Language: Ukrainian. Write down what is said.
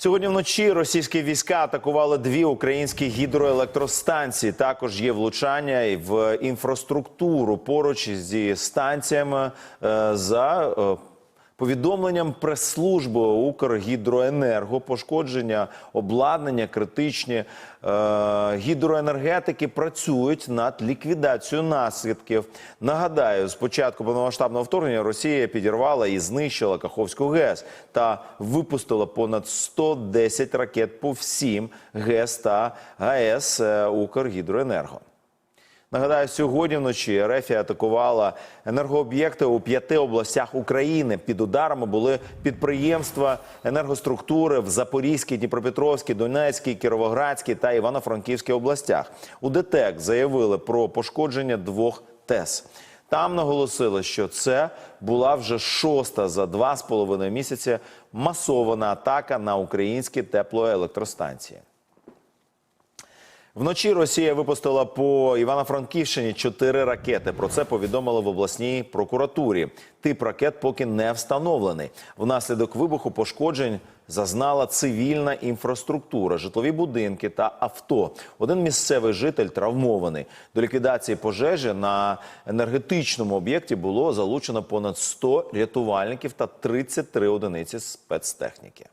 Сьогодні вночі російські війська атакували дві українські гідроелектростанції. Також є влучання і в інфраструктуру поруч зі станціями е, за е, повідомленням прес-служби Укргідроенерго. Пошкодження обладнання критичні. Е, Гідроенергетики працюють над ліквідацією наслідків. Нагадаю, з початку повномасштабного вторгнення Росія підірвала і знищила Каховську ГЕС та випустила понад 110 ракет по всім ГЕС та ГАЕС е, Укргідроенерго. Нагадаю, сьогодні вночі РФ атакувала енергооб'єкти у п'яти областях України. Під ударами були підприємства енергоструктури в Запорізькій, Дніпропетровській, Донецькій, Кіровоградській та Івано-Франківській областях. У ДТЕК заявили про пошкодження двох ТЕС. Там наголосили, що це була вже шоста за два з половиною місяці масована атака на українські теплоелектростанції. Вночі Росія випустила по Івано-Франківщині чотири ракети. Про це повідомили в обласній прокуратурі. Тип ракет поки не встановлений. Внаслідок вибуху пошкоджень зазнала цивільна інфраструктура, житлові будинки та авто. Один місцевий житель травмований. До ліквідації пожежі на енергетичному об'єкті було залучено понад 100 рятувальників та 33 одиниці спецтехніки.